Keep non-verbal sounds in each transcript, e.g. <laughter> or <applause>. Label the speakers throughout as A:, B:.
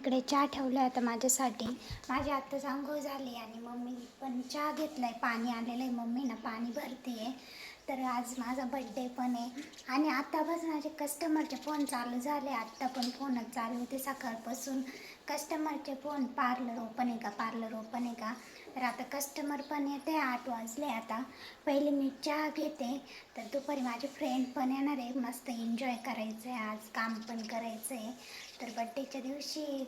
A: इकडे चहा ठेवला आता माझ्यासाठी. माझी आत्ताच आंघोळ झाली आणि मम्मी पण चहा घेतला आहे पाणी आलेलं आहे मम्मीनं. पाणी भरते आहे तर आज माझा बड्डे पण आहे. आणि आत्तापासून माझे कस्टमरचे फोन चालू झाले. आत्ता पण फोनच चालू होते सकाळपासून. कस्टमरचे फोन पार्लर ओपन आहे का? पार्लर ओपन आहे का? तर आता कस्टमर पण येते. आठ वाजले आता. पहिले मी चहा घेते. तर दुपारी माझे फ्रेंड पण येणार आहे. मस्त एन्जॉय करायचं आहे आज काम पण करायचं आहे तर बड्डेच्या दिवशी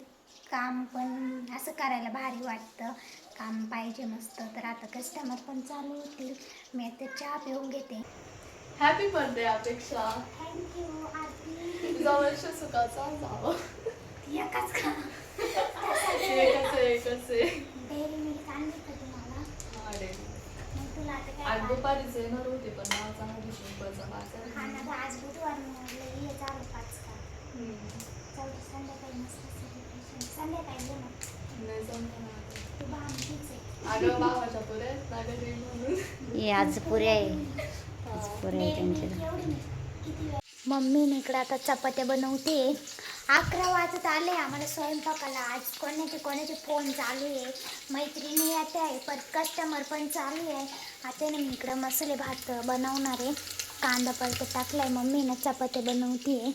A: काम पण असं करायला भारी वाटतं. काम पाहिजे मस्त. तर आता कस्टमर पण चालू होतील. मी आता चहा पिऊन घेते.
B: Happy birthday Apeksha.
A: Thank you Aarti.
B: तुझा वर्ष सुखाचा जावं
A: एकच का? <laughs>
B: एकच आहे एकच आहे.
A: डेअरी मिल्क आणली का तुम्हाला.
B: हा.
A: मग तुला आता काय
B: आज
A: पाहिजे?
B: दुपारीच येणार होते पण मला चांगली शिंपलचा बाजार
A: ना गं, आज बुधवार म्हणलं ये चालू पाच का?
B: हम्म.
A: चौदा संध्याकाळी मस्त संध्याकाळी ये ना
B: नाही जमलं
C: हे आज पुऱ्या आहे.
B: हा.
C: पुऱ्या आहे त्यांच्या
A: मम्मीने इकडे आता चपात्या बनवते. अकरा वाजत आले आम्हाला स्वयंपाकाला. आज कोणाचे कोणाचे फोन चालू आहे? मैत्रिणी येते आहे परत कस्टमर पण चालू आहे. आता ना मी इकडं मसाले भात बनवणार आहे. कांदा परत टाकलाय मम्मीनं चपात्या बनवते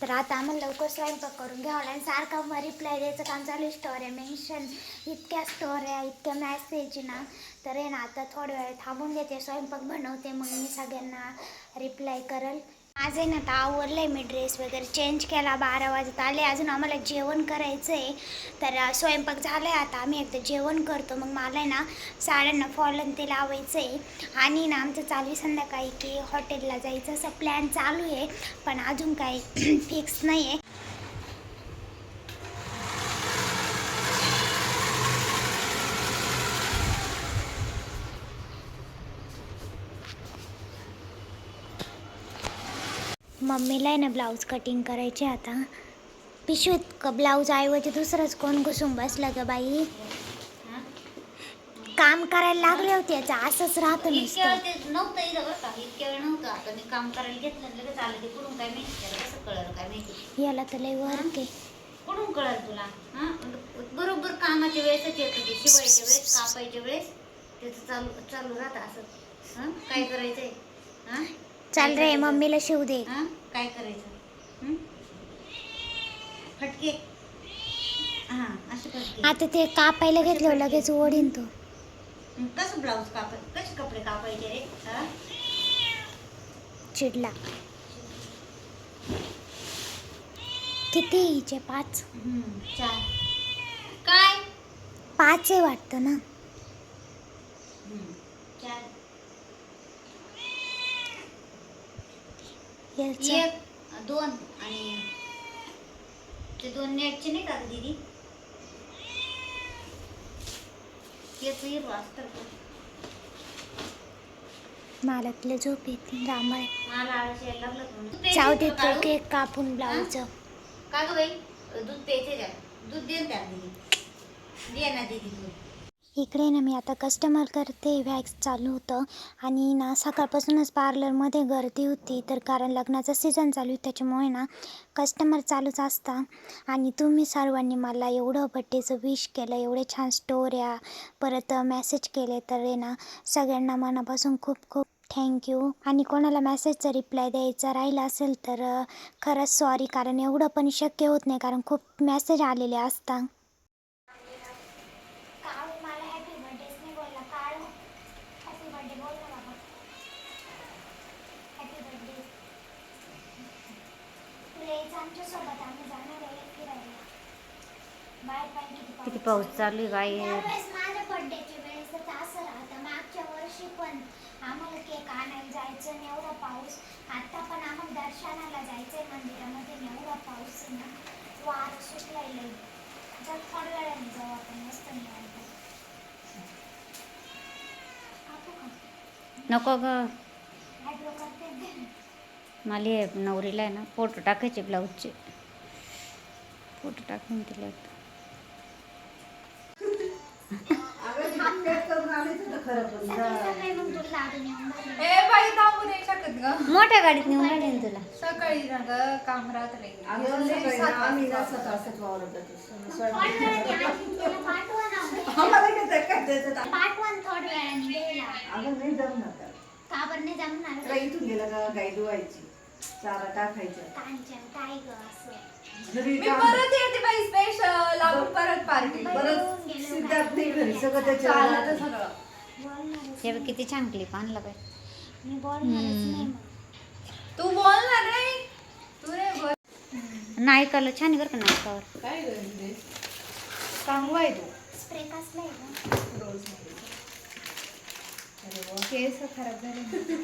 A: तर आता आम्हाला लवकर स्वयंपाक करून घ्यावं लागेल. सारखं मग रिप्लाय द्यायचं काम चालू आहे. स्टोऱ्या मेन्शन इतक्या स्टोऱ्या इतक्या मॅसेज ना. तर आहे ना आता थोड्या वेळ थांबून घेते स्वयंपाक बनवते मग मी सगळ्यांना रिप्लाय करल. आज आहे ना आता आवरलं आहे मी ड्रेस वगैरे. चेंज केला बारा वाजत आले. अजून आम्हाला जेवण करायचं आहे तर स्वयंपाक झाला आहे आता. आम्ही एकदा जेवण करतो. मग मला आहे ना साड्यांना फॉलन ते लावायचं आहे आणि ना आमचं चालू आहे संध्याकाळी की हॉटेलला जायचं. असं प्लॅन चालू आहे. पण अजून काही फिक्स नाही आहे मम्मीला आहे ना ब्लाऊज कटिंग करायचे आता. पिशवीत क ब्लाऊज ऐवजी दुसरंच कोण घुसून बसलं ग बाई? काम करायला लागले होते याचं असंच राहतं
C: इतक्या
A: नुसतं.
C: वेळ ते नव्हतं इथं बरं का इतक्या वेळ नव्हतं. आता मी काम करायला घेतलं आणि लगेच आलं ते कुठून काय माहिती त्याला कसं कळलं काय माहिती.
A: याला तर लय
C: कुठून कळलं तुला? हा? बरोबर कामाच्या वेळेसच येतं ते शिवायच्या वेळेस कापायच्या वेळेस. त्याचं चालू चालू राहतं असं. हा? काय करायचंय? हा?
A: चाल रे? मम्मीला शिव दे.
C: हा? काय करायचं? हं? फटके. हा असे फटके.
A: आता ते कापायला घेतलं लगेच ओढीन तो.
C: कसं ब्लाऊज कापाय कसे कपडे कापायचे रे? हा?
A: चिडला. किती हिचे? पाच?
C: चार. काय?
A: पाच आहे वाटतं ना.
C: चार.
A: याचं
C: एक दोन आणि ते दोन नेटचे नाही का दीदी? तेच हिरवा असतं का?
A: मला तुला झोप येते जांभळ
C: मला आळस यायला लागलं का म्हणून. दूध
A: जाऊ दे तो? केक कापून ब्लाऊज.
C: का ग बाई? दूध प्यायचे द्या दूध दे ना त्या दीदी. दे ना दीदी दूध.
A: इकडे ना मी आता कस्टमर करते वॅक्स चालू होतं. आणि ना सकाळपासूनच पार्लरमध्ये गर्दी होती. तर कारण लग्नाचा सीझन चालू आहे त्याच्यामुळे ना कस्टमर चालूच असता. आणि तुम्ही सर्वांनी मला एवढं बड्डेचं विश केलं एवढे छान स्टोऱ्या परत मेसेज केले तर आहे ना सगळ्यांना मनापासून खूप खूप थँक्यू आणि कोणाला मेसेजचा रिप्लाय द्यायचा राहिला असेल तर खरंच सॉरी कारण एवढं पण शक्य होत नाही कारण खूप मेसेज आलेले असतात काळू मला हॅपी बर्थडेच नाही बोलला काळू हॅपी बर्थडे बोल ना बाबा हॅपी बर्थडे तुला यायचं आमच्यासोबत आम्ही जाणार आहे फिरायला. पाणी किती
C: पाऊस चालू आहे. बाई.
A: त्यावेळेस माझ्या बर्थडेच्या वेळेस तर असं राहतं. मागच्या वर्षी पण आम्हाला केक आणायला जायचं आणि एवढा पाऊस. आता पण आम्हाला दर्शनाला जायचंय मंदिरामध्ये आणि एवढा पाऊस आहे ना वार सुटलाय लई. जर थोड्या वेळाने जाऊ आपण मस्त निवांत.
C: नको ग.
A: करते.
C: मला हे नवरीला आहे ना फोटो टाकायचे ब्लाऊजचे. फोटो टाकून दिले मोठ्या गाडीत नेऊन ना तुला.
B: सकाळी काम राहत नाही.
D: जमणार. इथून गेलं गाई धुवायची चारा टाकायचा.
A: कांचन काय ग असं.
D: घरी
B: मी
D: काम-
B: परत येते बाई स्पेशल आपण परत पार्टी
D: परत सिद्धार्थ नाही घरी सगळं
B: चालत
D: त्याच्या
B: सगळं.
A: बोलणारच
C: हे बघ किती छान क्लिप आणला पाहिजे
A: मी बोलणारच नाही मग.
B: तू बोल ना रे तू रे बोल
C: नायकाला छान आहे बरं का नायकावर.
B: काय चांगला आहे तू.
A: स्प्रे कसला आहे ग?
B: रोज केस खराब झाले.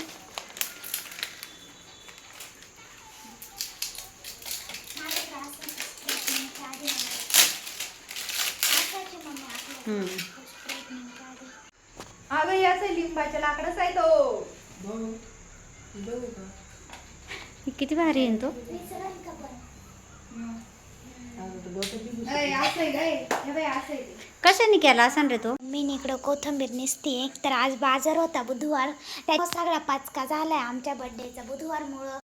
B: अगं याच लिंबाच्या लाकडाच आहे तो.
C: हे किती भारी आहे तो.
B: असं हे असं.
C: कशाने केला असाल रे तो?
A: मी इकडं कोथंबीर निसते. तर आज बाजार होता बुधवार. त्याचा सगळा पाचका झालाय आमच्या बड्डेचा बुधवारमुळं.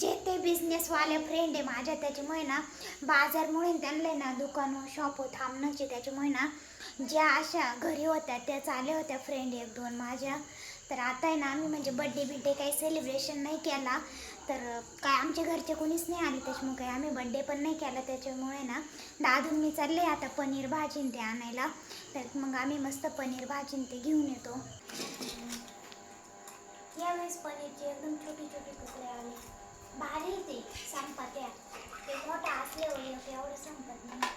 A: जे ते बिझनेसवाले फ्रेंड आहे माझ्या त्याच्यामुळे ना बाजारमुळे त्यांना ना दुकानं शॉप थांबण्याचे त्याच्यामुळे ना ज्या अशा घरी होत्या त्या चालल्या होत्या फ्रेंड एक दोन माझ्या. तर आता आहे ना आम्ही म्हणजे बड्डे बिड्डे काही सेलिब्रेशन नाही केला. तर काय आमच्या घरचे कोणीच नाही आले त्याच्यामुळे काही आम्ही बड्डे पण नाही केला. त्याच्यामुळे ना दादून मी चालले आता पनीर भाजीन ते आणायला. तर मग आम्ही मस्त पनीर भाजीन ते घेऊन येतो. यावेळेस पनीरचे एकदम छोटे छोटे तुकडे आले. भारी ते संपत्या. ते मोठा असले एवढं संपत नाही.